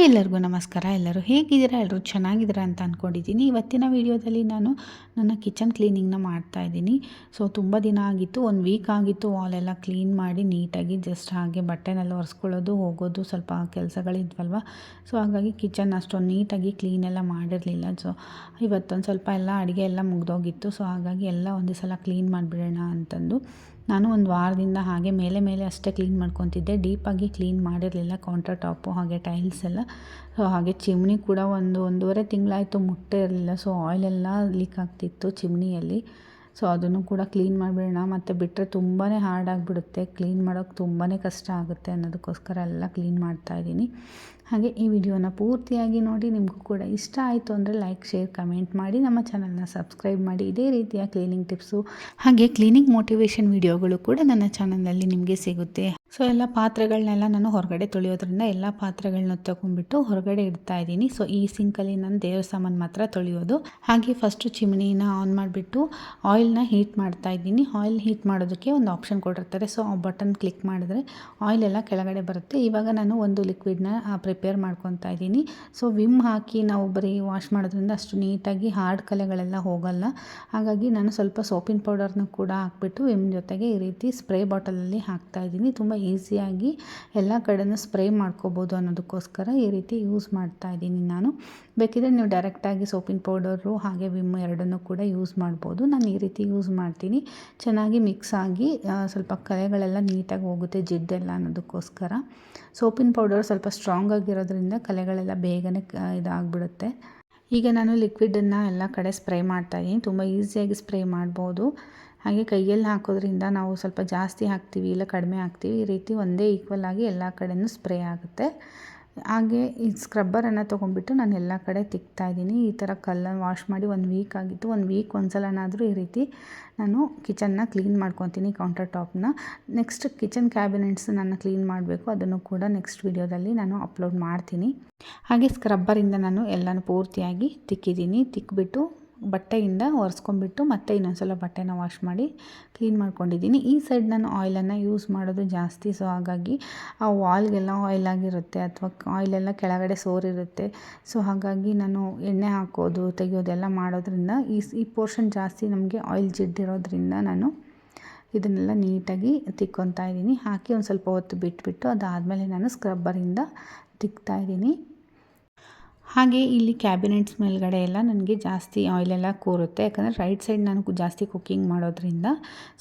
Hi ಎಲ್ಲರಿಗೂ ನಮಸ್ಕಾರ. ಎಲ್ಲರೂ ಹೇಗಿದ್ದೀರಾ? ಎಲ್ಲರೂ ಚೆನ್ನಾಗಿದ್ದೀರಾ ಅಂತ ಅಂದ್ಕೊಂಡಿದ್ದೀನಿ ಇವತ್ತಿನ ವಿಡಿಯೋದಲ್ಲಿ ನಾನು ನನ್ನ ಕಿಚನ್ ಕ್ಲೀನಿಂಗ್ನ ಮಾಡ್ತಾ ಇದ್ದೀನಿ. ಸೊ, ತುಂಬ ದಿನ ಆಗಿತ್ತು. ಒಂದು ವೀಕ್ ಆಗಿತ್ತು. ವಾಲೆಲ್ಲ ಕ್ಲೀನ್ ಮಾಡಿ ನೀಟಾಗಿ ಜಸ್ಟ್ ಹಾಗೆ ಬಟ್ಟೆನೆಲ್ಲ ಒರೆಸ್ಕೊಳ್ಳೋದು, ಹೋಗೋದು, ಸ್ವಲ್ಪ ಕೆಲಸಗಳಿದ್ವಲ್ವ. ಸೊ, ಹಾಗಾಗಿ ಕಿಚನ್ ಅಷ್ಟೊಂದು ನೀಟಾಗಿ ಕ್ಲೀನೆಲ್ಲ ಮಾಡಿರಲಿಲ್ಲ. ಸೊ, ಇವತ್ತೊಂದು ಸ್ವಲ್ಪ ಎಲ್ಲ ಅಡುಗೆ ಎಲ್ಲ ಮುಗ್ದೋಗಿತ್ತು. ಸೊ, ಹಾಗಾಗಿ ಎಲ್ಲ ಒಂದೇ ಸಲ ಕ್ಲೀನ್ ಮಾಡಿಬಿಡೋಣ ಅಂತಂದು. ನಾನು ಒಂದು ವಾರದಿಂದ ಹಾಗೆ ಮೇಲೆ ಮೇಲೆ ಅಷ್ಟೇ ಕ್ಲೀನ್ ಮಾಡ್ಕೊತಿದ್ದೆ. ಡೀಪಾಗಿ ಕ್ಲೀನ್ ಮಾಡಿರಲಿಲ್ಲ. ಕೌಂಟರ್ ಟಾಪು ಹಾಗೆ ಟೈಲ್ಸ್ ಎಲ್ಲ. ಸೊ ಹಾಗೆ ಚಿಮ್ನಿ ಕೂಡ ಒಂದು ಒಂದೂವರೆ ತಿಂಗಳಾಯಿತು ಮುಟ್ಟೆ ಇರಲಿಲ್ಲ. ಸೊ ಆಯಿಲೆಲ್ಲ ಲೀಕ್ ಆಗ್ತಿತ್ತು ಚಿಮ್ನಿಯಲ್ಲಿ ಸೊ ಅದನ್ನು ಕೂಡ ಕ್ಲೀನ್ ಮಾಡಿಬಿಡೋಣ. ಮತ್ತು ಬಿಟ್ಟರೆ ತುಂಬಾ ಹಾರ್ಡ್ ಆಗಿಬಿಡುತ್ತೆ. ಕ್ಲೀನ್ ಮಾಡೋಕ್ಕೆ ತುಂಬಾ ಕಷ್ಟ ಆಗುತ್ತೆ ಅನ್ನೋದಕ್ಕೋಸ್ಕರ ಎಲ್ಲ ಕ್ಲೀನ್ ಮಾಡ್ತಾಯಿದ್ದೀನಿ ಹಾಗೆ ಈ ವಿಡಿಯೋನ ಪೂರ್ತಿಯಾಗಿ ನೋಡಿ ನಿಮಗೂ ಕೂಡ ಇಷ್ಟ ಆಯಿತು ಅಂದರೆ ಲೈಕ್ ಶೇರ್ ಕಮೆಂಟ್ ಮಾಡಿ. ನಮ್ಮ ಚಾನಲ್ನ ಸಬ್ಸ್ಕ್ರೈಬ್ ಮಾಡಿ. ಇದೇ ರೀತಿಯ ಕ್ಲೀನಿಂಗ್ ಟಿಪ್ಸು ಹಾಗೆ ಕ್ಲೀನಿಂಗ್ ಮೋಟಿವೇಶನ್ ವಿಡಿಯೋಗಳು ಕೂಡ ನನ್ನ ಚಾನಲ್ನಲ್ಲಿ ನಿಮಗೆ ಸಿಗುತ್ತೆ. ಸೊ ಎಲ್ಲ ಪಾತ್ರೆಗಳನ್ನೆಲ್ಲ ನಾನು ಹೊರಗಡೆ ತೊಳೆಯೋದ್ರಿಂದ ಎಲ್ಲ ಪಾತ್ರೆಗಳನ್ನ ತಗೊಂಡ್ಬಿಟ್ಟು ಹೊರಗಡೆ ಇಡ್ತಾ ಇದ್ದೀನಿ. ಸೊ ಈ ಸಿಂಕಲ್ಲಿ ನಾನು ದೇವ್ರ ಸಾಮಾನು ಮಾತ್ರ ತೊಳೆಯೋದು. ಹಾಗೆ ಫಸ್ಟು ಚಿಮಣಿನ ಆನ್ ಮಾಡಿಬಿಟ್ಟು ಆಯಿಲ್ನ ಹೀಟ್ ಮಾಡ್ತಾ ಇದ್ದೀನಿ. ಆಯಿಲ್ ಹೀಟ್ ಮಾಡೋದಕ್ಕೆ ಒಂದು ಆಪ್ಷನ್ ಕೊಟ್ಟಿರ್ತಾರೆ. ಸೊ ಆ ಬಟನ್ ಕ್ಲಿಕ್ ಮಾಡಿದ್ರೆ ಆಯಿಲ್ ಎಲ್ಲ ಕೆಳಗಡೆ ಬರುತ್ತೆ. ಇವಾಗ ನಾನು ಒಂದು ಲಿಕ್ವಿಡ್ನ ಪ್ರಿಪೇರ್ ಮಾಡ್ಕೊತಾ ಇದ್ದೀನಿ. ಸೊ ವಿಮ್ ಹಾಕಿ ನಾವು ಬರೀ ವಾಶ್ ಮಾಡೋದ್ರಿಂದ ಅಷ್ಟು ನೀಟಾಗಿ ಹಾರ್ಡ್ ಕಲೆಗಳೆಲ್ಲ ಹೋಗಲ್ಲ. ಹಾಗಾಗಿ ನಾನು ಸ್ವಲ್ಪ ಸೋಪಿನ ಪೌಡರ್ನ ಕೂಡ ಹಾಕ್ಬಿಟ್ಟು ವಿಮ್ ಜೊತೆಗೆ ಈ ರೀತಿ ಸ್ಪ್ರೇ ಬಾಟಲಲ್ಲಿ ಹಾಕ್ತಾ ಇದ್ದೀನಿ. ತುಂಬ ಈಸಿಯಾಗಿ ಎಲ್ಲ ಕಡೆನೂ ಸ್ಪ್ರೇ ಮಾಡ್ಕೋಬೋದು ಅನ್ನೋದಕ್ಕೋಸ್ಕರ ಈ ರೀತಿ ಯೂಸ್ ಮಾಡ್ತಾ ಇದ್ದೀನಿ ನಾನು. ಬೇಕಿದ್ರೆ ನೀವು ಡೈರೆಕ್ಟಾಗಿ ಸೋಪಿನ ಪೌಡರು ಹಾಗೆ ವಿಮ್ ಎರಡನ್ನೂ ಕೂಡ ಯೂಸ್ ಮಾಡ್ಬೋದು. ನಾನು ಈ ರೀತಿ ಯೂಸ್ ಮಾಡ್ತೀನಿ. ಚೆನ್ನಾಗಿ ಮಿಕ್ಸ್ ಆಗಿ ಸ್ವಲ್ಪ ಕಲೆಗಳೆಲ್ಲ ನೀಟಾಗಿ ಹೋಗುತ್ತೆ ಜಿಡ್ಡೆಲ್ಲ ಅನ್ನೋದಕ್ಕೋಸ್ಕರ. ಸೋಪಿನ ಪೌಡರ್ ಸ್ವಲ್ಪ ಸ್ಟ್ರಾಂಗ್ ಆಗಿರೋದ್ರಿಂದ ಕಲೆಗಳೆಲ್ಲ ಬೇಗನೆ ಇದಾಗ್ಬಿಡುತ್ತೆ. ಈಗ ನಾನು ಲಿಕ್ವಿಡನ್ನು ಎಲ್ಲ ಕಡೆ ಸ್ಪ್ರೇ ಮಾಡ್ತಾಯಿದ್ದೀನಿ ತುಂಬ ಈಸಿಯಾಗಿ ಸ್ಪ್ರೇ ಮಾಡ್ಬೋದು. ಹಾಗೆ ಕೈಯಲ್ಲಿ ಹಾಕೋದ್ರಿಂದ ನಾವು ಸ್ವಲ್ಪ ಜಾಸ್ತಿ ಹಾಕ್ತೀವಿ ಇಲ್ಲ ಕಡಿಮೆ ಹಾಕ್ತೀವಿ, ಈ ರೀತಿ ಒಂದೇ ಈಕ್ವಲ್ ಆಗಿ ಎಲ್ಲ ಕಡೆಯೂ ಸ್ಪ್ರೇ ಆಗುತ್ತೆ. ಹಾಗೆ ಈ ಸ್ಕ್ರಬ್ಬರನ್ನು ತೊಗೊಂಡ್ಬಿಟ್ಟು ನಾನು ಎಲ್ಲ ಕಡೆ ತಿಕ್ತಾ ಇದ್ದೀನಿ. ಈ ಥರ ಕಲ್ಲನ್ನು ವಾಶ್ ಮಾಡಿ ಒಂದು ವೀಕ್ ಆಗಿತ್ತು. ಒಂದು ವೀಕ್ ಒಂದು ಸಲನಾದರೂ ಈ ರೀತಿ ನಾನು ಕಿಚನ್ನ ಕ್ಲೀನ್ ಮಾಡ್ಕೊತೀನಿ ಕೌಂಟರ್ ಟಾಪ್ನ ನೆಕ್ಸ್ಟ್ ಕಿಚನ್ ಕ್ಯಾಬಿನೆಟ್ಸ್ ನಾನು ಕ್ಲೀನ್ ಮಾಡಬೇಕು. ಅದನ್ನು ಕೂಡ ನೆಕ್ಸ್ಟ್ ವಿಡಿಯೋದಲ್ಲಿ ನಾನು ಅಪ್ಲೋಡ್ ಮಾಡ್ತೀನಿ. ಹಾಗೆ ಸ್ಕ್ರಬ್ಬರಿಂದ ನಾನು ಎಲ್ಲನೂ ಪೂರ್ತಿಯಾಗಿ ತಿಕ್ಕಿದ್ದೀನಿ. ತಿಕ್ಕಿಬಿಟ್ಟು ಬಟ್ಟೆಯಿಂದ ಒರೆಸ್ಕೊಂಡ್ಬಿಟ್ಟು ಮತ್ತೆ ಇನ್ನೊಂದ್ಸಲ ಬಟ್ಟೆನ ವಾಶ್ ಮಾಡಿ ಕ್ಲೀನ್ ಮಾಡ್ಕೊಂಡಿದ್ದೀನಿ. ಈ ಸೈಡ್ ನಾನು ಆಯಿಲನ್ನು ಯೂಸ್ ಮಾಡೋದು ಜಾಸ್ತಿ ಸೊ ಹಾಗಾಗಿ ಆ ವಾಲ್ಗೆಲ್ಲ ಆಯಿಲ್ ಆಗಿರುತ್ತೆ ಅಥವಾ ಆಯಿಲೆಲ್ಲ ಕೆಳಗಡೆ ಸೋರಿರುತ್ತೆ. ಸೊ ಹಾಗಾಗಿ ನಾನು ಎಣ್ಣೆ ಹಾಕೋದು, ತೆಗೆಯೋದೆಲ್ಲ ಮಾಡೋದ್ರಿಂದ ಈ ಈ ಪೋರ್ಷನ್ ಜಾಸ್ತಿ ನಮಗೆ ಆಯಿಲ್ ಜಿಡ್ಡಿರೋದ್ರಿಂದ ನಾನು ಇದನ್ನೆಲ್ಲ ನೀಟಾಗಿ ತಿಕ್ಕೊತಾ ಇದ್ದೀನಿ. ಹಾಕಿ ಒಂದು ಸ್ವಲ್ಪ ಹೊತ್ತು ಬಿಟ್ಬಿಟ್ಟು ಅದಾದಮೇಲೆ ನಾನು ಸ್ಕ್ರಬ್ಬರಿಂದ ತಿಕ್ತಾ ಇದ್ದೀನಿ. ಹಾಗೆ ಇಲ್ಲಿ ಕ್ಯಾಬಿನೆಟ್ಸ್ ಮೇಲ್ಗಡೆ ಎಲ್ಲ ನನಗೆ ಜಾಸ್ತಿ ಆಯಿಲೆಲ್ಲ ಕೂರುತ್ತೆ. ಯಾಕಂದರೆ ರೈಟ್ ಸೈಡ್ ನಾನು ಜಾಸ್ತಿ ಕುಕ್ಕಿಂಗ್ ಮಾಡೋದ್ರಿಂದ.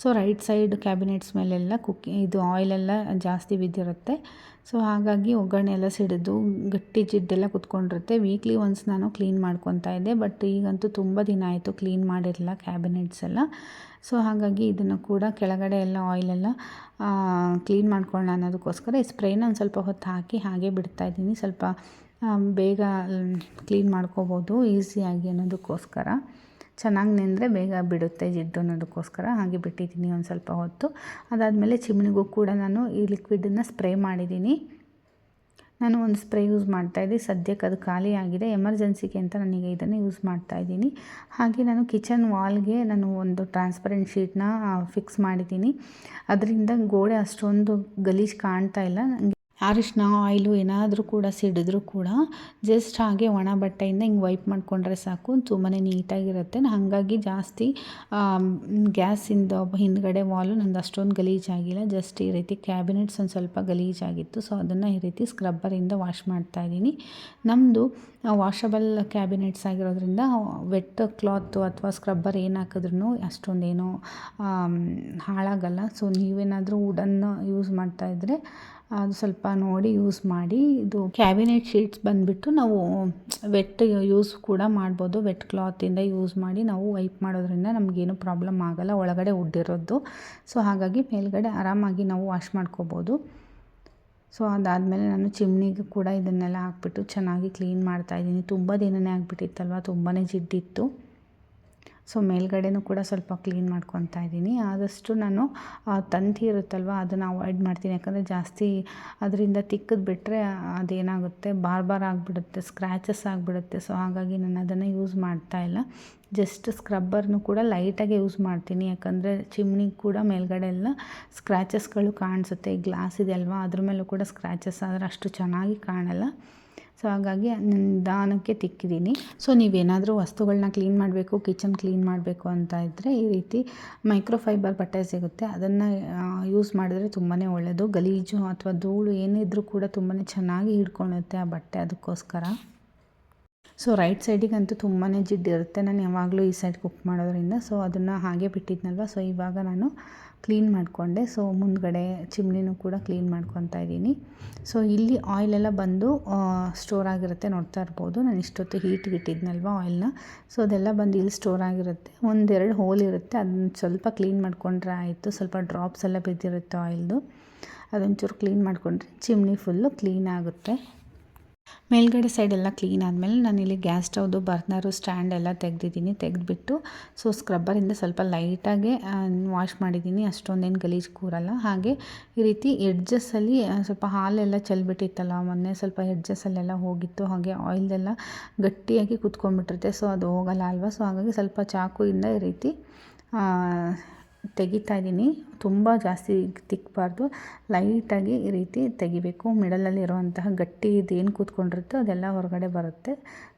ಸೊ ರೈಟ್ ಸೈಡ್ ಕ್ಯಾಬಿನೆಟ್ಸ್ ಮೇಲೆಲ್ಲ ಕುಕ್ಕಿ ಇದು ಆಯಿಲೆಲ್ಲ ಜಾಸ್ತಿ ಬಿದ್ದಿರುತ್ತೆ. ಸೊ ಹಾಗಾಗಿ ಒಗ್ಗರಣೆ ಎಲ್ಲ ಸಿಡಿದು ಗಟ್ಟಿ ಜಿಡ್ಡೆಲ್ಲ ಕುತ್ಕೊಂಡಿರುತ್ತೆ. ವೀಕ್ಲಿ ಒನ್ಸ್ ನಾನು ಕ್ಲೀನ್ ಮಾಡ್ಕೊತಾ ಇದ್ದೆ. ಬಟ್ ಈಗಂತೂ ತುಂಬ ದಿನ ಆಯಿತು ಕ್ಲೀನ್ ಮಾಡಿರಲಿಲ್ಲ ಕ್ಯಾಬಿನೆಟ್ಸ್ ಎಲ್ಲ. ಸೊ ಹಾಗಾಗಿ ಇದನ್ನು ಕೂಡ ಕೆಳಗಡೆ ಎಲ್ಲ ಆಯಿಲೆಲ್ಲ ಕ್ಲೀನ್ ಮಾಡ್ಕೊಳ್ಳೋಣ ಅನ್ನೋದಕ್ಕೋಸ್ಕರ ಸ್ಪ್ರೇನ ಒಂದು ಸ್ವಲ್ಪ ಹೊತ್ತು ಹಾಕಿ ಹಾಗೆ ಬಿಡ್ತಾಯಿದ್ದೀನಿ ಸ್ವಲ್ಪ ಬೇಗ ಕ್ಲೀನ್ ಮಾಡ್ಕೋಬೋದು ಈಸಿಯಾಗಿ ಅನ್ನೋದಕ್ಕೋಸ್ಕರ. ಚೆನ್ನಾಗಿ ನೆಂದರೆ ಬೇಗ ಬಿಡುತ್ತೆ ಜಿಡ್ಡು ಅನ್ನೋದಕ್ಕೋಸ್ಕರ. ಹಾಗೆ ಬಿಟ್ಟಿದ್ದೀನಿ ಒಂದು ಸ್ವಲ್ಪ ಹೊತ್ತು. ಅದಾದಮೇಲೆ ಚಿಮಣಿಗೂ ಕೂಡ ನಾನು ಈ ಲಿಕ್ವಿಡನ್ನು ಸ್ಪ್ರೇ ಮಾಡಿದ್ದೀನಿ. ನಾನು ಒಂದು ಸ್ಪ್ರೇ ಯೂಸ್ ಮಾಡ್ತಾಯಿದ್ದೀನಿ ಸದ್ಯಕ್ಕೆ ಅದು ಖಾಲಿ ಆಗಿದೆ. ಎಮರ್ಜೆನ್ಸಿಗೆ ಅಂತ ನನಗೆ ಇದನ್ನು ಯೂಸ್ ಮಾಡ್ತಾಯಿದ್ದೀನಿ ಹಾಗೆ ನಾನು ಕಿಚನ್ ವಾಲ್ಗೆ ನಾನು ಒಂದು ಟ್ರಾನ್ಸ್ಪರೆಂಟ್ ಶೀಟ್ನ ಫಿಕ್ಸ್ ಮಾಡಿದ್ದೀನಿ. ಅದರಿಂದ ಗೋಡೆ ಅಷ್ಟೊಂದು ಗಲೀಜು ಕಾಣ್ತಾ ಇಲ್ಲ. ನನಗೆ ಅರಿಶಿನ, ಆಯಿಲು ಏನಾದರೂ ಕೂಡ ಸಿಡಿದ್ರೂ ಕೂಡ ಜಸ್ಟ್ ಹಾಗೆ ಒಣ ಬಟ್ಟೆಯಿಂದ ಹಿಂಗೆ ವೈಪ್ ಮಾಡಿಕೊಂಡ್ರೆ ಸಾಕು. ತುಂಬಾ ನೀಟಾಗಿರುತ್ತೆ. ಹಾಗಾಗಿ ಜಾಸ್ತಿ ಗ್ಯಾಸಿಂದ ಹಿಂದ್ಗಡೆ ವಾಲು ನಂದು ಅಷ್ಟೊಂದು ಗಲೀಜಾಗಿಲ್ಲ ಜಸ್ಟ್ ಈ ರೀತಿ ಕ್ಯಾಬಿನೆಟ್ಸ್ ಒಂದು ಸ್ವಲ್ಪ ಗಲೀಜಾಗಿತ್ತು ಸೊ ಅದನ್ನು ಈ ರೀತಿ ಸ್ಕ್ರಬ್ಬರಿಂದ ವಾಶ್ ಮಾಡ್ತಾ ಇದ್ದೀನಿ. ನಮ್ಮದು ವಾಷಬಲ್ ಕ್ಯಾಬಿನೆಟ್ಸ್ ಆಗಿರೋದ್ರಿಂದ ವೆಟ್ ಕ್ಲಾತು ಅಥವಾ ಸ್ಕ್ರಬ್ಬರ್ ಏನು ಹಾಕಿದ್ರೂ ಅಷ್ಟೊಂದೇನೋ ಹಾಳಾಗಲ್ಲ. ಸೊ ನೀವೇನಾದರೂ ವುಡನ್ನು ಯೂಸ್ ಮಾಡ್ತಾಯಿದ್ರೆ ಅದು ಸ್ವಲ್ಪ ನೋಡಿ ಯೂಸ್ ಮಾಡಿ, ಇದು ಕ್ಯಾಬಿನೆಟ್ ಶೀಟ್ಸ್ ಬಂದುಬಿಟ್ಟು ನಾವು ವೆಟ್ ಯೂಸ್ ಕೂಡ ಮಾಡ್ಬೋದು. ವೆಟ್ ಕ್ಲಾತಿಂದ ಯೂಸ್ ಮಾಡಿ ನಾವು ವೈಪ್ ಮಾಡೋದ್ರಿಂದ ನಮಗೇನು ಪ್ರಾಬ್ಲಮ್ ಆಗೋಲ್ಲ, ಒಳಗಡೆ ಉಡ್ಡಿರೋದು ಸೊ ಹಾಗಾಗಿ ಮೇಲ್ಗಡೆ ಆರಾಮಾಗಿ ನಾವು ವಾಶ್ ಮಾಡ್ಕೋಬೋದು. ಸೊ ಅದಾದಮೇಲೆ ನಾನು ಚಿಮ್ನಿಗೆ ಕೂಡ ಇದನ್ನೆಲ್ಲ ಹಾಕ್ಬಿಟ್ಟು ಚೆನ್ನಾಗಿ ಕ್ಲೀನ್ ಮಾಡ್ತಾಯಿದ್ದೀನಿ ತುಂಬ ದಿನವೇ ಆಗಿಬಿಟ್ಟಿತ್ತಲ್ವ ತುಂಬಾ ಜಿಡ್ಡಿತ್ತು. ಸೊ ಮೇಲ್ಗಡೆನೂ ಕೂಡ ಸ್ವಲ್ಪ ಕ್ಲೀನ್ ಮಾಡ್ಕೊತಾ ಇದ್ದೀನಿ. ಆದಷ್ಟು ನಾನು ತಂತಿ ಇರುತ್ತಲ್ವ, ಅದನ್ನು ಅವಾಯ್ಡ್ ಮಾಡ್ತೀನಿ. ಯಾಕಂದರೆ ಜಾಸ್ತಿ ಅದರಿಂದ ತಿಕ್ಕದು ಬಿಟ್ಟರೆ ಅದೇನಾಗುತ್ತೆ, ಬಾರ್ ಬಾರ್ ಆಗಿಬಿಡುತ್ತೆ ಸ್ಕ್ರ್ಯಾಚಸ್ ಆಗಿಬಿಡುತ್ತೆ. ಸೊ ಹಾಗಾಗಿ ನಾನು ಅದನ್ನು ಯೂಸ್ ಮಾಡ್ತಾ ಇಲ್ಲ. ಜಸ್ಟ್ ಸ್ಕ್ರಬ್ಬರ್ನು ಕೂಡ ಲೈಟಾಗಿ ಯೂಸ್ ಮಾಡ್ತೀನಿ. ಯಾಕಂದರೆ ಚಿಮ್ನಿ ಕೂಡ ಮೇಲ್ಗಡೆ ಎಲ್ಲ ಸ್ಕ್ರ್ಯಾಚಸ್ಗಳು ಕಾಣಿಸುತ್ತೆ. ಗ್ಲಾಸ್ ಇದೆ ಅಲ್ವಾ, ಅದ್ರ ಮೇಲೂ ಕೂಡ ಸ್ಕ್ರ್ಯಾಚಸ್ ಆದರೆ ಅಷ್ಟು ಚೆನ್ನಾಗಿ ಕಾಣಲ್ಲ. ಸೊ ಹಾಗಾಗಿ ನಿಧಾನಕ್ಕೆ ತಿಕ್ಕಿದ್ದೀನಿ. ಸೊ ನೀವೇನಾದರೂ ವಸ್ತುಗಳನ್ನ ಕ್ಲೀನ್ ಮಾಡಬೇಕು ಕಿಚನ್ ಕ್ಲೀನ್ ಮಾಡಬೇಕು ಅಂತ ಇದ್ದರೆ ಈ ರೀತಿ ಮೈಕ್ರೋಫೈಬರ್ ಬಟ್ಟೆ ಸಿಗುತ್ತೆ. ಅದನ್ನು ಯೂಸ್ ಮಾಡಿದ್ರೆ ತುಂಬಾ ಒಳ್ಳೆಯದು ಗಲೀಜು ಅಥವಾ ಧೂಳು ಏನಿದ್ರೂ ಕೂಡ ತುಂಬಾ ಚೆನ್ನಾಗಿ ಹಿಡ್ಕೊಳುತ್ತೆ ಆ ಬಟ್ಟೆ ಅದಕ್ಕೋಸ್ಕರ. ಸೊ ರೈಟ್ ಸೈಡಿಗಂತೂ ತುಂಬಾ ಜಿಡ್ಡಿರುತ್ತೆ. ನಾನು ಯಾವಾಗಲೂ ಈ ಸೈಡ್ ಕುಕ್ ಮಾಡೋದ್ರಿಂದ. ಸೊ ಅದನ್ನು ಹಾಗೆ ಬಿಟ್ಟಿದ್ನಲ್ವ? ಸೊ ಇವಾಗ ನಾನು ಕ್ಲೀನ್ ಮಾಡಿಕೊಂಡೆ. ಸೊ ಮುಂದ್ಗಡೆ ಚಿಮ್ನಿನೂ ಕೂಡ ಕ್ಲೀನ್ ಮಾಡ್ಕೊತಾ ಇದ್ದೀನಿ. ಸೊ ಇಲ್ಲಿ ಆಯಿಲೆಲ್ಲ ಬಂದು ಸ್ಟೋರ್ ಆಗಿರುತ್ತೆ ನೋಡ್ತಾ ಇರ್ಬೋದು. ನಾನು ಇಷ್ಟೊತ್ತು ಹೀಟ್ ಇಟ್ಟಿದ್ನಲ್ವ ಆಯಿಲ್ನ ಸೊ ಅದೆಲ್ಲ ಬಂದು ಇಲ್ಲಿ ಸ್ಟೋರ್ ಆಗಿರುತ್ತೆ. ಒಂದೆರಡು ಹೋಲ್ ಇರುತ್ತೆ. ಅದನ್ನ ಸ್ವಲ್ಪ ಕ್ಲೀನ್ ಮಾಡಿಕೊಂಡ್ರೆ ಆಯಿತು. ಸ್ವಲ್ಪ ಡ್ರಾಪ್ಸ್ ಎಲ್ಲ ಬಿದ್ದಿರುತ್ತೆ ಆಯಿಲ್ದು ಅದೊಂಚೂರು ಕ್ಲೀನ್ ಮಾಡಿಕೊಂಡ್ರೆ ಚಿಮ್ನಿ ಫುಲ್ಲು ಕ್ಲೀನ್ ಆಗುತ್ತೆ. ಮೇಲ್ಗಡೆ ಸೈಡ್ ಎಲ್ಲ ಕ್ಲೀನ್ ಆದಮೇಲೆ ನಾನಿಲ್ಲಿ ಗ್ಯಾಸ್ ಸ್ಟವ್ದು ಬರ್ನರು ಸ್ಟ್ಯಾಂಡ್ ಎಲ್ಲ ತೆಗೆದಿದ್ದೀನಿ. ತೆಗೆದ್ಬಿಟ್ಟು ಸೊ ಸ್ಕ್ರಬ್ಬರಿಂದ ಸ್ವಲ್ಪ ಲೈಟಾಗೆ ವಾಶ್ ಮಾಡಿದ್ದೀನಿ. ಅಷ್ಟೊಂದೇನು ಗಲೀಜು ಕೂರಲ್ಲ. ಹಾಗೆ ಈ ರೀತಿ ಎಡ್ಜಸ್ಸಲ್ಲಿ ಸ್ವಲ್ಪ ಹಾಲೆಲ್ಲ ಚೆಲ್ಬಿಟ್ಟಿತ್ತಲ್ಲ, ಮೊನ್ನೆ ಸ್ವಲ್ಪ ಎಡ್ಜಸ್ಸಲ್ಲೆಲ್ಲ ಹೋಗಿತ್ತು. ಹಾಗೆ ಆಯಿಲ್ದೆಲ್ಲ ಗಟ್ಟಿಯಾಗಿ ಕುತ್ಕೊಂಡ್ಬಿಟ್ಟಿರುತ್ತೆ. ಸೊ ಅದು ಹೋಗಲ್ಲ ಅಲ್ವಾ? ಸೊ ಹಾಗಾಗಿ ಸ್ವಲ್ಪ ಚಾಕುಯಿಂದ ಈ ರೀತಿ ತೆಗಿತಾ ಇದ್ದೀನಿ. ತುಂಬ ಜಾಸ್ತಿ ತಿಕ್ಕಬಾರ್ದು ಲೈಟಾಗಿ ಈ ರೀತಿ ತೆಗಿಬೇಕು. ಮಿಡಲಲ್ಲಿ ಇರುವಂತಹ ಗಟ್ಟಿ ಇದೇನು ಕೂತ್ಕೊಂಡಿರುತ್ತೋ ಅದೆಲ್ಲ ಹೊರಗಡೆ ಬರುತ್ತೆ.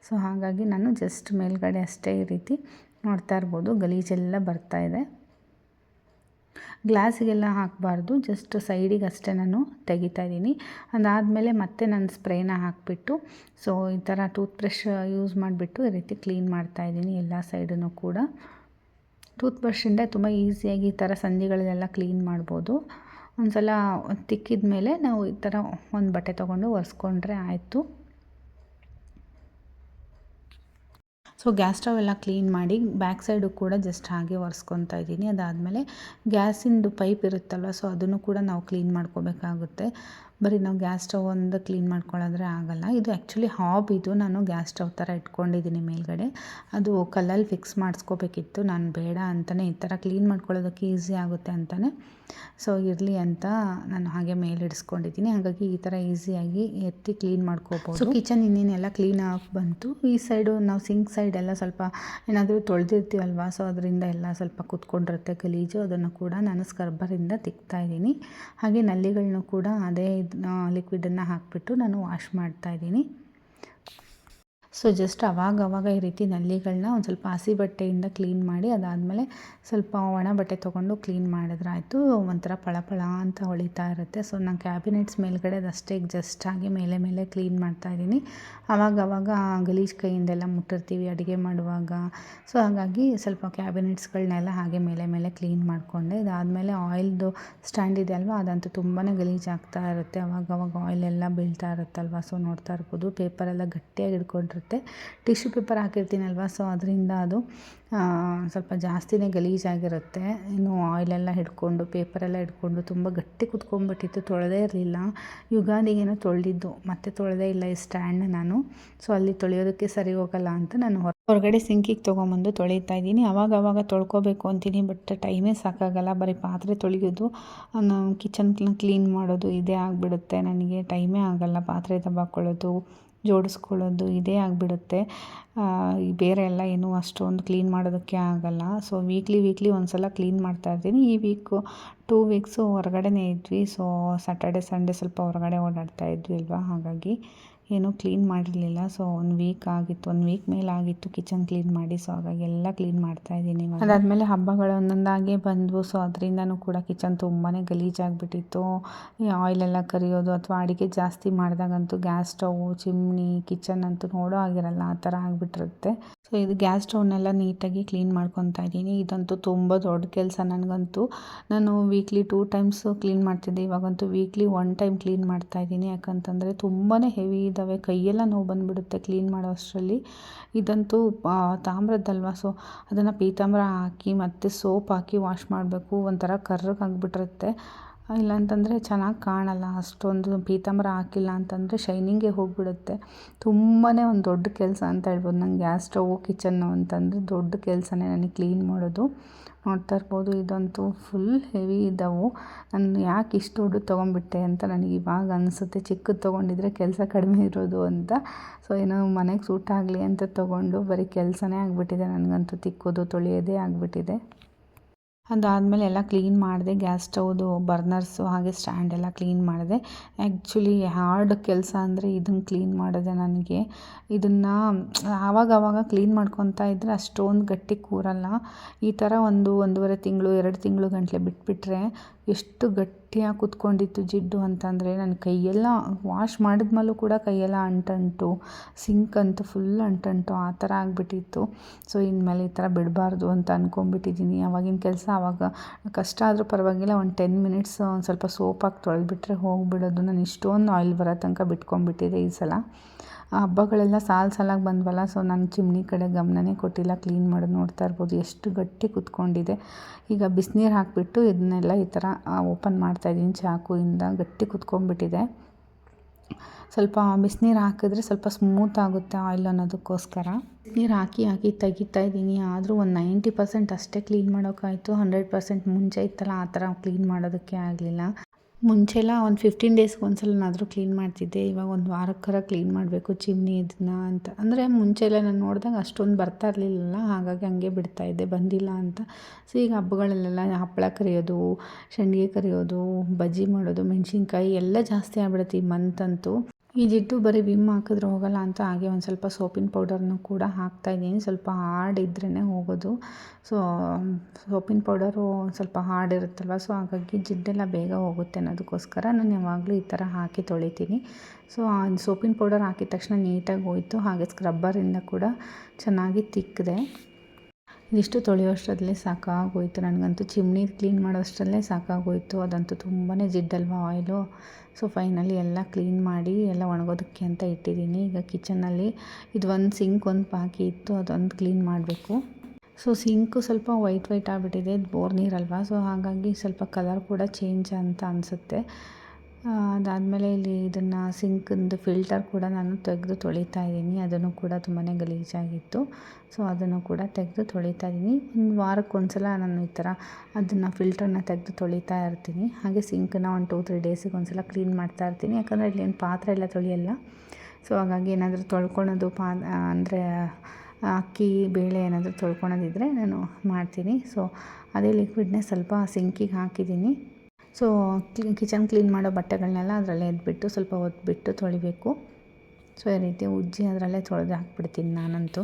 ಸೊ, ಹಾಗಾಗಿ ನಾನು ಜಸ್ಟ್ ಮೇಲ್ಗಡೆ ಅಷ್ಟೇ ಈ ರೀತಿ ನೋಡ್ತಾ ಇರ್ಬೋದು. ಗಲೀಜೆಲ್ಲ ಬರ್ತಾ ಇದೆ. ಗ್ಲಾಸಿಗೆಲ್ಲ ಹಾಕಬಾರ್ದು. ಜಸ್ಟ್ ಸೈಡಿಗೆ ಅಷ್ಟೇ ನಾನು ತೆಗಿತಾ ಇದ್ದೀನಿ. ಅದಾದಮೇಲೆ ಮತ್ತೆ ನಾನು ಸ್ಪ್ರೇನ ಹಾಕಿಬಿಟ್ಟು, ಸೊ, ಈ ಥರ ಟೂತ್ ಬ್ರಷ್ ಯೂಸ್ ಮಾಡಿಬಿಟ್ಟು ಈ ರೀತಿ ಕ್ಲೀನ್ ಮಾಡ್ತಾಯಿದ್ದೀನಿ ಎಲ್ಲ ಸೈಡನ್ನು ಕೂಡ. ಟೂತ್ ಬ್ರಷಿಂದ ತುಂಬ ಈಸಿಯಾಗಿ ಈ ಥರ ಸಂಧಿಗಳನ್ನೆಲ್ಲ ಕ್ಲೀನ್ ಮಾಡ್ಬೋದು. ಒಂದು ಸಲ ತಿಕ್ಕಿದ ಮೇಲೆ ನಾವು ಈ ಥರ ಒಂದು ಬಟ್ಟೆ ತೊಗೊಂಡು ಒರೆಸ್ಕೊಂಡ್ರೆ ಆಯಿತು. ಸೊ, ಗ್ಯಾಸ್ ಸ್ಟವ್ ಎಲ್ಲ ಕ್ಲೀನ್ ಮಾಡಿ ಬ್ಯಾಕ್ ಸೈಡು ಕೂಡ ಜಸ್ಟ್ ಹಾಗೆ ಒರೆಸ್ಕೊತಾ ಇದ್ದೀನಿ. ಅದಾದಮೇಲೆ ಗ್ಯಾಸಿಂದು ಪೈಪ್ ಇರುತ್ತಲ್ವ, ಸೊ ಅದನ್ನು ಕೂಡ ನಾವು ಕ್ಲೀನ್ ಮಾಡ್ಕೋಬೇಕಾಗುತ್ತೆ. ಬರೀ ನಾವು ಗ್ಯಾಸ್ ಸ್ಟವ್ ಒಂದು ಕ್ಲೀನ್ ಮಾಡ್ಕೊಳ್ಳೋದ್ರೆ ಆಗೋಲ್ಲ. ಇದು ಆ್ಯಕ್ಚುಲಿ ಹಾಬ್ ಇದು. ನಾನು ಗ್ಯಾಸ್ ಸ್ಟವ್ ಥರ ಇಟ್ಕೊಂಡಿದ್ದೀನಿ ಮೇಲ್ಗಡೆ. ಅದು ಕಲ್ಲಲ್ಲಿ ಫಿಕ್ಸ್ ಮಾಡಿಸ್ಕೋಬೇಕಿತ್ತು. ನಾನು ಬೇಡ ಅಂತಲೇ ಈ ಥರ ಕ್ಲೀನ್ ಮಾಡ್ಕೊಳ್ಳೋದಕ್ಕೆ ಈಸಿ ಆಗುತ್ತೆ ಅಂತಲೇ ಸೊ ಇರಲಿ ಅಂತ ನಾನು ಹಾಗೆ ಮೇಲೆ ಇಡಿಸ್ಕೊಂಡಿದ್ದೀನಿ. ಹಾಗಾಗಿ ಈ ಥರ ಈಸಿಯಾಗಿ ಎತ್ತಿ ಕ್ಲೀನ್ ಮಾಡ್ಕೋಬೋದು. ಕಿಚನ್ ಇನ್ನೇನೆಲ್ಲ ಕ್ಲೀನ್ ಆಗಿ ಬಂತು. ಈ ಸೈಡು ನಾವು ಸಿಂಕ್ ಸೈಡ್ ಎಲ್ಲ ಸ್ವಲ್ಪ ಏನಾದರೂ ತೊಳೆದಿರ್ತೀವಲ್ವ? ಸೊ ಅದರಿಂದ ಎಲ್ಲ ಸ್ವಲ್ಪ ಕುತ್ಕೊಂಡಿರುತ್ತೆ ಗಲೀಜು. ಅದನ್ನು ಕೂಡ ನಾನು ಸ್ಕರ್ಬರಿಂದ ತಿಕ್ತಾ ಇದ್ದೀನಿ. ಹಾಗೆ ನಲ್ಲಿಗಳನ್ನೂ ಕೂಡ ಅದೇ ಲಿಕ್ವಿಡನ್ನು ಹಾಕಿಬಿಟ್ಟು ನಾನು ವಾಶ್ ಮಾಡ್ತಾಯಿದ್ದೀನಿ ಸೊ ಜಸ್ಟ್ ಅವಾಗ ಅವಾಗ ಈ ರೀತಿ ನಲ್ಲಿಗಳನ್ನ ಒಂದು ಸ್ವಲ್ಪ ಹಸಿ ಬಟ್ಟೆಯಿಂದ ಕ್ಲೀನ್ ಮಾಡಿ ಅದಾದಮೇಲೆ ಸ್ವಲ್ಪ ಒಣ ಬಟ್ಟೆ ತೊಗೊಂಡು ಕ್ಲೀನ್ ಮಾಡಿದ್ರೆ ಆಯಿತು, ಒಂಥರ ಪಳ ಅಂತ ಹೊಳಿತಾ ಇರುತ್ತೆ. ಸೊ ನಾನು ಕ್ಯಾಬಿನೆಟ್ಸ್ ಮೇಲ್ಗಡೆ ಅದಷ್ಟೇ ಜಸ್ಟ್ ಆಗಿ ಮೇಲೆ ಮೇಲೆ ಕ್ಲೀನ್ ಮಾಡ್ತಾಯಿದ್ದೀನಿ ಅವಾಗ ಅವಾಗ ಗಲೀಜು ಕೈಯಿಂದೆಲ್ಲ ಮುಟ್ಟಿರ್ತೀವಿ ಅಡುಗೆ ಮಾಡುವಾಗ. ಸೊ ಹಾಗಾಗಿ ಸ್ವಲ್ಪ ಕ್ಯಾಬಿನೆಟ್ಸ್ಗಳನ್ನೆಲ್ಲ ಹಾಗೆ ಮೇಲೆ ಮೇಲೆ ಕ್ಲೀನ್ ಮಾಡಿಕೊಂಡೆ. ಇದಾದಮೇಲೆ ಆಯಿಲ್ದು ಸ್ಟ್ಯಾಂಡ್ ಇದೆ ಅಲ್ವಾ, ಅದಂತೂ ತುಂಬಾ ಗಲೀಜಾಗ್ತಾ ಇರುತ್ತೆ. ಅವಾಗ ಎಲ್ಲ ಬೀಳ್ತಾ ಇರುತ್ತಲ್ವ ಸೊ ನೋಡ್ತಾ ಇರ್ಬೋದು. ಪೇಪರೆಲ್ಲ ಗಟ್ಟಿಯಾಗಿ ಹಿಡ್ಕೊಂಡಿರುತ್ತೆ ಬರುತ್ತೆ ಟಿಶ್ಯೂ ಪೇಪರ್ ಹಾಕಿರ್ತೀನಲ್ವ? ಸೊ ಅದರಿಂದ ಅದು ಸ್ವಲ್ಪ ಜಾಸ್ತಿನೇ ಗಲೀಜಾಗಿರುತ್ತೆ. ಇನ್ನು ಆಯಿಲೆಲ್ಲ ಹಿಡ್ಕೊಂಡು, ಪೇಪರೆಲ್ಲ ಹಿಡ್ಕೊಂಡು ತುಂಬ ಗಟ್ಟಿ ಕುತ್ಕೊಂಡ್ಬಿಟ್ಟಿತ್ತು. ತೊಳೆದೇ ಇರಲಿಲ್ಲ. ಯುಗಾದಿಗೇನೋ ತೊಳೆದಿದ್ದು. ಮತ್ತೆ ತೊಳೆದೇ ಇಲ್ಲ ಈ ಸ್ಟ್ಯಾಂಡ್ನ ನಾನು. ಸೊ ಅಲ್ಲಿ ತೊಳೆಯೋದಕ್ಕೆ ಸರಿ ಹೋಗಲ್ಲ ಅಂತ ನಾನು ಹೊರಗಡೆ ಸಿಂಕಿಗೆ ತೊಗೊಂಬಂದು ತೊಳಿತಾ ಇದ್ದೀನಿ. ಅವಾಗ ಅವಾಗ ತೊಳ್ಕೊಬೇಕು ಅಂತೀನಿ ಬಟ್ ಟೈಮೇ ಸಾಕಾಗಲ್ಲ. ಬರೀ ಪಾತ್ರೆ ತೊಳೆಯೋದು ಕಿಚನ್ ಕ್ಲೀನ್ ಮಾಡೋದು ಇದೇ ಆಗಿಬಿಡುತ್ತೆ. ನನಗೆ ಟೈಮೇ ಆಗಲ್ಲ ಪಾತ್ರೆ ತಬಾಕೊಳ್ಳೋದು. ಜೋಡಿಸ್ಕೊಳ್ಳೋದು ಇದೇ ಆಗಿಬಿಡುತ್ತೆ. ಬೇರೆ ಎಲ್ಲ ಏನು ಅಷ್ಟೊಂದು ಕ್ಲೀನ್ ಮಾಡೋದಕ್ಕೆ ಆಗಲ್ಲ. ಸೊ, ವೀಕ್ಲಿ ವೀಕ್ಲಿ ಒಂದು ಸಲ ಕ್ಲೀನ್ ಮಾಡ್ತಾಯಿರ್ತೀನಿ ಈ ವೀಕು ಟೂ ವೀಕ್ಸು ಹೊರಗಡೆನೇ ಇದ್ವಿ. ಸೊ ಸ್ಯಾಟರ್ಡೆ ಸಂಡೇ ಸ್ವಲ್ಪ ಹೊರಗಡೆ ಓಡಾಡ್ತಾ ಇದ್ವಿ ಅಲ್ವಾ? ಹಾಗಾಗಿ ಏನೂ ಕ್ಲೀನ್ ಮಾಡಿರಲಿಲ್ಲ. ಸೊ, ಒಂದು ವೀಕ್ ಆಗಿತ್ತು, ಒಂದು ವೀಕ್ ಮೇಲೆ ಆಗಿತ್ತು ಕಿಚನ್ ಕ್ಲೀನ್ ಮಾಡಿ. ಸೊ, ಹಾಗಾಗಿ ಎಲ್ಲ ಕ್ಲೀನ್ ಮಾಡ್ತಾ ಇದ್ದೀನಿ ಅದಾದಮೇಲೆ ಹಬ್ಬಗಳು ಒಂದೊಂದಾಗೆ ಬಂದವು. ಸೊ, ಅದರಿಂದನೂ ಕೂಡ ಕಿಚನ್ ತುಂಬಾ ಗಲೀಜಾಗಿಬಿಟ್ಟಿತ್ತು. ಆಯಿಲೆಲ್ಲ ಕರಿಯೋದು ಅಥವಾ ಅಡುಗೆ ಜಾಸ್ತಿ ಮಾಡಿದಾಗಂತೂ ಗ್ಯಾಸ್ ಸ್ಟವ್ ಚಿಮ್ನಿ ಕಿಚನ್ ಅಂತೂ ನೋಡೋ ಆಗಿರಲ್ಲ ಆ ಥರ ಆಗಿಬಿಟ್ಟಿರುತ್ತೆ. ಸೊ, ಇದು ಗ್ಯಾಸ್ ಸ್ಟವ್ನೆಲ್ಲ ನೀಟಾಗಿ ಕ್ಲೀನ್ ಮಾಡ್ಕೊತಾ ಇದ್ದೀನಿ. ಇದಂತೂ ತುಂಬ ದೊಡ್ಡ ಕೆಲಸ ನನಗಂತೂ. ನಾನು ವೀಕ್ಲಿ ಟೂ ಟೈಮ್ಸ್ ಕ್ಲೀನ್ ಮಾಡ್ತಿದ್ದೆ. ಇವಾಗಂತೂ ವೀಕ್ಲಿ ಒನ್ ಟೈಮ್ ಕ್ಲೀನ್ ಮಾಡ್ತಾ ಇದ್ದೀನಿ. ಯಾಕಂತಂದರೆ ತುಂಬಾ ಹೆವಿ ಇದ್ದಾವೆ ಕೈಯೆಲ್ಲ ನೋವು ಬಂದುಬಿಡುತ್ತೆ ಕ್ಲೀನ್ ಮಾಡೋ ಅಷ್ಟರಲ್ಲಿ ಇದಂತೂ ತಾಮ್ರದ್ದಲ್ವ ಸೊ ಅದನ್ನು ಪೀತಾಂಬರ ಹಾಕಿ ಮತ್ತು ಸೋಪ್ ಹಾಕಿ ವಾಶ್ ಮಾಡಬೇಕು. ಒಂಥರ ಕರ್ರಗಾಗ್ಬಿಟ್ಟಿರುತ್ತೆ. ಇಲ್ಲಾಂತಂದರೆ ಚೆನ್ನಾಗಿ ಕಾಣಲ್ಲ. ಅಷ್ಟೊಂದು ಪೀತಾಂಬರ ಹಾಕಿಲ್ಲ ಅಂತಂದರೆ ಶೈನಿಂಗೇ ಹೋಗಿಬಿಡುತ್ತೆ. ತುಂಬಾ ಒಂದು ದೊಡ್ಡ ಕೆಲಸ ಅಂತ ಹೇಳ್ಬೋದು. ನಂಗೆ ಗ್ಯಾಸ್ ಸ್ಟವ್ ಕಿಚನ್ನು ಅಂತಂದರೆ ದೊಡ್ಡ ಕೆಲಸನೇ ನನಗೆ ಕ್ಲೀನ್ ಮಾಡೋದು. ನೋಡ್ತಾ ಇರ್ಬೋದು, ಇದಂತೂ ಫುಲ್ ಹೆವಿ ಇದ್ದಾವೆ ನಾನು ಯಾಕೆ ಇಷ್ಟು ದೊಡ್ಡದು ತೊಗೊಂಡ್ಬಿಟ್ಟೆ ಅಂತ ನನಗೆ ಇವಾಗ ಅನಿಸುತ್ತೆ. ಚಿಕ್ಕದು ತೊಗೊಂಡಿದ್ರೆ ಕೆಲಸ ಕಡಿಮೆ ಇರೋದು ಅಂತ. ಸೊ ಏನೋ ಮನೆಗೆ ಸೂಟ್ ಆಗಲಿ ಅಂತ ತೊಗೊಂಡು ಬರೀ ಕೆಲಸನೇ ಆಗಿಬಿಟ್ಟಿದೆ. ನನಗಂತೂ ತಿಕ್ಕೋದು, ತೊಳೆಯೋದೇ ಆಗಿಬಿಟ್ಟಿದೆ. ಅದಾದಮೇಲೆ ಎಲ್ಲ ಕ್ಲೀನ್ ಮಾಡಿದೆ. ಗ್ಯಾಸ್ ಸ್ಟೌವ್ದು, ಬರ್ನರ್ಸು ಹಾಗೆ ಸ್ಟ್ಯಾಂಡ್ ಎಲ್ಲ ಕ್ಲೀನ್ ಮಾಡಿದೆ. ಆ್ಯಕ್ಚುಲಿ ಹಾರ್ಡ್ ಕೆಲಸ ಅಂದರೆ ಇದನ್ನು ಕ್ಲೀನ್ ಮಾಡಿದೆ ನನಗೆ. ಇದನ್ನು ಆವಾಗವಾಗ ಆವಾಗ ಕ್ಲೀನ್ ಮಾಡ್ಕೊತಾ ಇದ್ದರೆ ಅಷ್ಟೊಂದು ಗಟ್ಟಿ ಕೂರಲ್ಲ. ಈ ಥರ ಒಂದು ಒಂದೂವರೆ ತಿಂಗಳು, ಎರಡು ತಿಂಗಳು ಗಂಟಲೆ ಬಿಟ್ಬಿಟ್ರೆ ಎಷ್ಟು ಗಟ್ಟಿಯಾಗಿ ಕುತ್ಕೊಂಡಿತ್ತು ಜಿಡ್ಡು ಅಂತಂದರೆ ನನ್ನ ಕೈಯೆಲ್ಲ ವಾಶ್ ಮಾಡಿದ್ಮೇಲೂ ಕೂಡ ಕೈಯೆಲ್ಲ ಅಂಟಂಟು ಸಿಂಕ್ ಅಂತೂ ಫುಲ್ ಅಂಟಂಟು, ಆ ಥರ ಆಗಿಬಿಟ್ಟಿತ್ತು. ಸೊ ಇನ್ಮೇಲೆ ಈ ಥರ ಬಿಡಬಾರ್ದು ಅಂತ ಅಂದ್ಕೊಂಬಿಟ್ಟಿದ್ದೀನಿ ಅವಾಗಿನ ಕೆಲಸ ಆವಾಗ ಕಷ್ಟ ಆದರೂ ಪರವಾಗಿಲ್ಲ, ಒಂದು ಟೆನ್ ಮಿನಿಟ್ಸ್ ಒಂದು ಸ್ವಲ್ಪ ಸೋಪಾಗಿ ತೊಳೆದ್ಬಿಟ್ರೆ ಹೋಗಿಬಿಡೋದು. ನಾನು ಇಷ್ಟೊಂದು ಆಯಿಲ್ ಬರೋ ತನಕ ಬಿಟ್ಕೊಂಡ್ಬಿಟ್ಟಿದೆ ಈ ಸಲ. ಹಬ್ಬಗಳೆಲ್ಲ ಸಾಲು ಸಾಲಾಗಿ ಬಂದ್ವಲ್ಲ, ಸೊ ನಾನು ಚಿಮ್ನಿ ಕಡೆ ಗಮನನೇ ಕೊಟ್ಟಿಲ್ಲ. ಕ್ಲೀನ್ ಮಾಡೋದು ನೋಡ್ತಾ ಇರ್ಬೋದು. ಎಷ್ಟು ಗಟ್ಟಿ ಕುತ್ಕೊಂಡಿದೆ. ಈಗ ಬಿಸಿನೀರು ಹಾಕಿಬಿಟ್ಟು ಇದನ್ನೆಲ್ಲ ಈ ಥರ ಓಪನ್ ಮಾಡ್ತಾಯಿದ್ದೀನಿ ಚಾಕುವಿಂದ. ಗಟ್ಟಿ ಕುತ್ಕೊಂಡ್ಬಿಟ್ಟಿದೆ. ಸ್ವಲ್ಪ ಬಿಸಿನೀರು ಹಾಕಿದ್ರೆ ಸ್ವಲ್ಪ ಸ್ಮೂತ್ ಆಗುತ್ತೆ ಆಯಿಲ್ ಅನ್ನೋದಕ್ಕೋಸ್ಕರ. ನೀರು ಹಾಕಿ ಹಾಕಿ ತೆಗಿತಾ ಇದ್ದೀನಿ. ಆದರೂ ಒಂದು ನೈಂಟಿ ಪರ್ಸೆಂಟ್ ಅಷ್ಟೇ ಕ್ಲೀನ್ ಮಾಡೋಕ್ಕಾಯಿತು. ಹಂಡ್ರೆಡ್ ಪರ್ಸೆಂಟ್ ಮುಂಚೆ ಇತ್ತಲ್ಲ, ಆ ಥರ ಕ್ಲೀನ್ ಮಾಡೋದಕ್ಕೆ ಆಗಲಿಲ್ಲ. ಮುಂಚೆಲ್ಲ ಒಂದು ಫಿಫ್ಟೀನ್ ಡೇಸ್ಗೆ ಒಂದ್ಸಲನಾದರೂ ಕ್ಲೀನ್ ಮಾಡ್ತಿದ್ದೆ. ಇವಾಗ ಒಂದು ವಾರಕ್ಕರ ಕ್ಲೀನ್ ಮಾಡಬೇಕು, ಚಿಮ್ನಿ ಇದನ್ನ ಅಂತ. ಅಂದರೆ ಮುಂಚೆಲ್ಲ ನಾನು ನೋಡಿದಾಗ ಅಷ್ಟೊಂದು ಬರ್ತಾ ಇರಲಿಲ್ಲ ಹಾಗಾಗಿ ಹಂಗೆ ಬಿಡ್ತಾಯಿದ್ದೆ ಬಂದಿಲ್ಲ ಅಂತ. ಸೊ ಈಗ ಹಬ್ಬಗಳಲ್ಲೆಲ್ಲ ಹಪ್ಪಳ ಕರಿಯೋದು ಸಂಡಿಗೆ ಕರಿಯೋದು, ಬಜ್ಜಿ ಮಾಡೋದು, ಮೆಣಸಿನ್ಕಾಯಿ ಎಲ್ಲ ಜಾಸ್ತಿ ಆಗ್ಬಿಡುತ್ತೆ ಈ ಮಂತ್ ಈ ಜಿಡ್ಡು ಬರೀ ವಿಮ್ ಹಾಕಿದ್ರೆ ಹೋಗಲ್ಲ ಅಂತ ಹಾಗೆ ಒಂದು ಸ್ವಲ್ಪ ಸೋಪಿನ ಪೌಡರ್ನು ಕೂಡ ಹಾಕ್ತಾಯಿದ್ದೀನಿ ಸ್ವಲ್ಪ ಹಾರ್ಡ್ ಇದ್ರೇ ಹೋಗೋದು. ಸೊ, ಸೋಪಿನ ಪೌಡರು ಸ್ವಲ್ಪ ಹಾರ್ಡ್ ಇರುತ್ತಲ್ವ? ಸೊ, ಹಾಗಾಗಿ ಜಿಡ್ಡೆಲ್ಲ ಬೇಗ ಹೋಗುತ್ತೆ ಅನ್ನೋದಕ್ಕೋಸ್ಕರ ನಾನು ಯಾವಾಗಲೂ ಈ ಥರ ಹಾಕಿ ತೊಳಿತೀನಿ. ಸೊ ಸೋಪಿನ ಪೌಡರ್ ಹಾಕಿದ ತಕ್ಷಣ ನೀಟಾಗಿ ಹೋಯಿತು. ಹಾಗೆ ಸ್ಕ್ರಬ್ಬರಿಂದ ಕೂಡ ಚೆನ್ನಾಗಿ ತಿಕ್ಕಿದೆ. ಇದಿಷ್ಟು ತೊಳೆಯೋಷ್ಟರಲ್ಲೇ ಸಾಕಾಗೋಯಿತು. ನನಗಂತೂ ಚಿಮ್ನಿ ಕ್ಲೀನ್ ಮಾಡೋಷ್ಟರಲ್ಲೇ ಸಾಕಾಗೋಯಿತು. ಅದಂತೂ ತುಂಬಾ ಜಿಡ್ಡಲ್ವ ಆಯಿಲು. ಸೊ, ಫೈನಲಿ ಎಲ್ಲ ಕ್ಲೀನ್ ಮಾಡಿ ಎಲ್ಲ ಒಣಗೋದಕ್ಕೆ ಅಂತ ಇಟ್ಟಿದ್ದೀನಿ. ಈಗ ಕಿಚನಲ್ಲಿ ಇದು ಒಂದು ಸಿಂಕ್ ಒಂದು ಪಾಕಿ ಇತ್ತು. ಅದೊಂದು ಕ್ಲೀನ್ ಮಾಡಬೇಕು. ಸೊ, ಸಿಂಕು ಸ್ವಲ್ಪ ವೈಟ್ ವೈಟ್ ಆಗಿಬಿಟ್ಟಿದೆ. ಬೋರ್ ನೀರಲ್ವ? ಸೊ, ಹಾಗಾಗಿ ಸ್ವಲ್ಪ ಕಲರ್ ಕೂಡ ಚೇಂಜ್ ಅಂತ ಅನಿಸುತ್ತೆ. ಅದಾದಮೇಲೆ ಇಲ್ಲಿ ಇದನ್ನು ಸಿಂಕಿಂದು ಫಿಲ್ಟರ್ ಕೂಡ ನಾನು ತೆಗೆದು ತೊಳಿತಾ ಇದ್ದೀನಿ. ಅದನ್ನು ಕೂಡ ತುಂಬಾ ಗಲೀಜಾಗಿತ್ತು. ಸೊ ಅದನ್ನು ಕೂಡ ತೆಗೆದು ತೊಳಿತಾ ಇದ್ದೀನಿ. ಒಂದು ವಾರಕ್ಕೆ ಒಂದು ಸಲ ನಾನು ಈ ಥರ ಅದನ್ನು ಫಿಲ್ಟರ್ನ ತೆಗೆದು ತೊಳಿತಾ ಇರ್ತೀನಿ. ಹಾಗೆ ಸಿಂಕನ್ನು ಒಂದು ಟೂ ತ್ರೀ ಡೇಸಿಗೆ ಒಂದು ಸಲ ಕ್ಲೀನ್ ಮಾಡ್ತಾ ಇರ್ತೀನಿ. ಯಾಕಂದರೆ ಇಲ್ಲಿ ಏನು ಪಾತ್ರೆ ಎಲ್ಲ ತೊಳೆಯಲ್ಲ. ಸೊ ಹಾಗಾಗಿ ಏನಾದರೂ ತೊಳ್ಕೊಳೋದು ಪಾ ಅಂದರೆ ಅಕ್ಕಿ, ಬೇಳೆ ಏನಾದರೂ ತೊಳ್ಕೊಳೋದಿದ್ರೆ ನಾನು ಮಾಡ್ತೀನಿ. ಸೊ ಅದೇ ಲಿಕ್ವಿಡ್ನೇ ಸ್ವಲ್ಪ ಸಿಂಕಿಗೆ ಹಾಕಿದ್ದೀನಿ. ಸೊ ಕಿಚನ್ ಕ್ಲೀನ್ ಮಾಡೋ ಬಟ್ಟೆಗಳನ್ನೆಲ್ಲ ಅದರಲ್ಲೇ ಎದ್ಬಿಟ್ಟು ಸ್ವಲ್ಪ ಹೊತ್ಬಿಟ್ಟು ತೊಳಿಬೇಕು. ಸೊ ಈ ರೀತಿ ಉಜ್ಜಿ ಅದರಲ್ಲೇ ತೊಳೆದು ಹಾಕ್ಬಿಡ್ತೀನಿ ನಾನಂತೂ.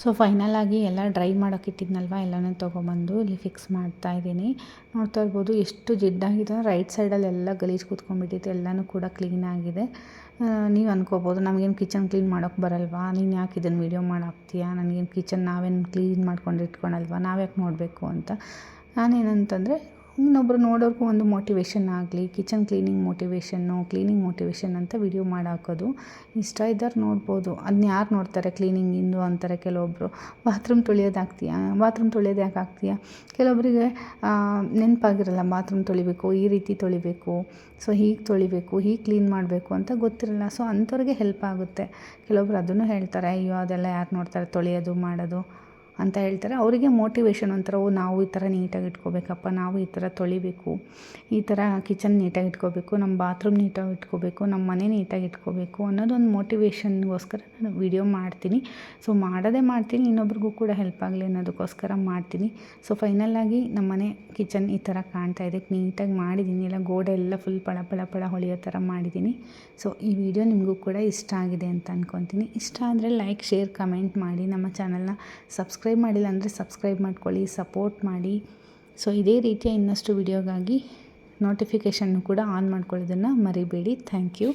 ಸೊ ಫೈನಲಾಗಿ ಎಲ್ಲ ಡ್ರೈ ಮಾಡೋಕ್ಕಿಟ್ಟಿದ್ನಲ್ವ ಎಲ್ಲನೂ ತೊಗೊಂಬಂದು ಇಲ್ಲಿ ಫಿಕ್ಸ್ ಮಾಡ್ತಾ ಇದ್ದೀನಿ. ನೋಡ್ತಾ ಇರ್ಬೋದು ಎಷ್ಟು ಜಿಡ್ಡಾಗಿದೆ ರೈಟ್ ಸೈಡಲ್ಲೆಲ್ಲ ಗಲೀಜು ಕೂತ್ಕೊಂಡ್ಬಿಟ್ಟಿತ್ತು, ಎಲ್ಲನೂ ಕೂಡ ಕ್ಲೀನಾಗಿದೆ ನೀವು ಅನ್ಕೋಬೋದು ನಮಗೇನು ಕಿಚನ್ ಕ್ಲೀನ್ ಮಾಡೋಕ್ಕೆ ಬರಲ್ವಾ? ನೀನು ಯಾಕೆ ಇದನ್ನು ವೀಡಿಯೋ ಮಾಡಾಕ್ತೀಯಾ? ನನಗೇನು ಕಿಚನ್ ನಾವೇನು ಕ್ಲೀನ್ ಮಾಡ್ಕೊಂಡು ಇಟ್ಕೊಳಲ್ವಾ ನಾವ್ಯಾಕೆ ನೋಡಬೇಕು ಅಂತ. ನಾನೇನಂತಂದರೆ ಇನ್ನೊಬ್ಬರು ನೋಡೋರ್ಗೂ ಒಂದು ಮೋಟಿವೇಶನ್ ಆಗಲಿ kitchen cleaning motivation cleaning motivation ಅಂತ ವಿಡಿಯೋ ಮಾಡಾಕೋದು. ಇಷ್ಟ ಇದ್ದಾರೆ ನೋಡ್ಬೋದು. ಅದನ್ನ ಯಾರು ನೋಡ್ತಾರೆ ಕ್ಲೀನಿಂಗಿಂದು ಅಂತಾರೆ ಕೆಲವೊಬ್ಬರು ಬಾತ್ರೂಮ್ ತೊಳೆಯೋದು ಆಗ್ತೀಯಾ ಬಾತ್ರೂಮ್ ತೊಳೆಯೋದು ಯಾಕೆ ಆಗ್ತೀಯಾ? ಕೆಲವೊಬ್ಬರಿಗೆ ನೆನಪಾಗಿರಲ್ಲ ಬಾತ್ರೂಮ್ ತೊಳಿಬೇಕು, ಈ ರೀತಿ ತೊಳಿಬೇಕು ಸೊ ಹೀಗೆ ತೊಳಿಬೇಕು, ಹೀಗೆ ಕ್ಲೀನ್ ಮಾಡಬೇಕು ಅಂತ ಗೊತ್ತಿರಲ್ಲ. ಸೊ ಅಂಥವ್ರಿಗೆ ಹೆಲ್ಪ್ ಆಗುತ್ತೆ. ಕೆಲವೊಬ್ರು ಅದನ್ನು ಹೇಳ್ತಾರೆ, ಅಯ್ಯೋ, ಅದೆಲ್ಲ ಯಾರು ನೋಡ್ತಾರೆ? ತೊಳೆಯೋದು, ಮಾಡೋದು. ಅಂತ ಹೇಳ್ತಾರೆ. ಅವರಿಗೆ ಮೋಟಿವೇಶನ್ ಒಂಥರ, ಓ, ನಾವು ಈ ಥರ ನೀಟಾಗಿ ಇಟ್ಕೋಬೇಕಪ್ಪ, ನಾವು ಈ ಥರ ತೊಳಿಬೇಕು, ಈ ಥರ ಕಿಚನ್ ನೀಟಾಗಿ ಇಟ್ಕೋಬೇಕು, ನಮ್ಮ ಬಾತ್ರೂಮ್ ನೀಟಾಗಿ ಇಟ್ಕೋಬೇಕು, ನಮ್ಮ ಮನೆ ನೀಟಾಗಿ ಇಟ್ಕೋಬೇಕು ಅನ್ನೋದೊಂದು ಮೋಟಿವೇಶನ್ಗೋಸ್ಕರ ನಾನು ವೀಡಿಯೋ ಮಾಡ್ತೀನಿ. ಸೊ ಮಾಡೋದೇ ಮಾಡ್ತೀನಿ, ಇನ್ನೊಬ್ರಿಗೂ ಕೂಡ ಹೆಲ್ಪ್ ಆಗಲಿ ಅನ್ನೋದಕ್ಕೋಸ್ಕರ ಮಾಡ್ತೀನಿ. ಸೊ ಫೈನಲಾಗಿ ನಮ್ಮ ಮನೆ ಕಿಚನ್ ಈ ಥರ ಕಾಣ್ತಾ ಇದೆ. ನೀಟಾಗಿ ಮಾಡಿದ್ದೀನಿ. ಇಲ್ಲ ಗೋಡೆ ಎಲ್ಲ ಫುಲ್ ಪಳ ಪಳ ಪಳ ಹೊಳೆಯೋ ಥರ ಮಾಡಿದ್ದೀನಿ. ಸೊ ಈ ವಿಡಿಯೋ ನಿಮಗೂ ಕೂಡ ಇಷ್ಟ ಆಗಿದೆ ಅಂತ ಅಂದ್ಕೊತೀನಿ ಇಷ್ಟ ಆದರೆ ಲೈಕ್ ಶೇರ್ ಕಮೆಂಟ್ ಮಾಡಿ. ನಮ್ಮ ಚಾನಲ್ನ ಸಬ್ಸ್ಕ್ರೈಬ್ ಸಬ್ಸ್ಕ್ರೈಬ್ ಮಾಡಿಲ್ಲ ಅಂದರೆ ಸಬ್ಸ್ಕ್ರೈಬ್ ಮಾಡ್ಕೊಳ್ಳಿ, ಸಪೋರ್ಟ್ ಮಾಡಿ. ಸೊ ಇದೇ ರೀತಿಯ ಇನ್ನಷ್ಟು ವಿಡಿಯೋಗಾಗಿ ನೋಟಿಫಿಕೇಷನ್ನು ಕೂಡ ಆನ್ ಮಾಡ್ಕೊಳ್ಳೋದನ್ನು ಮರಿಬೇಡಿ. Thank you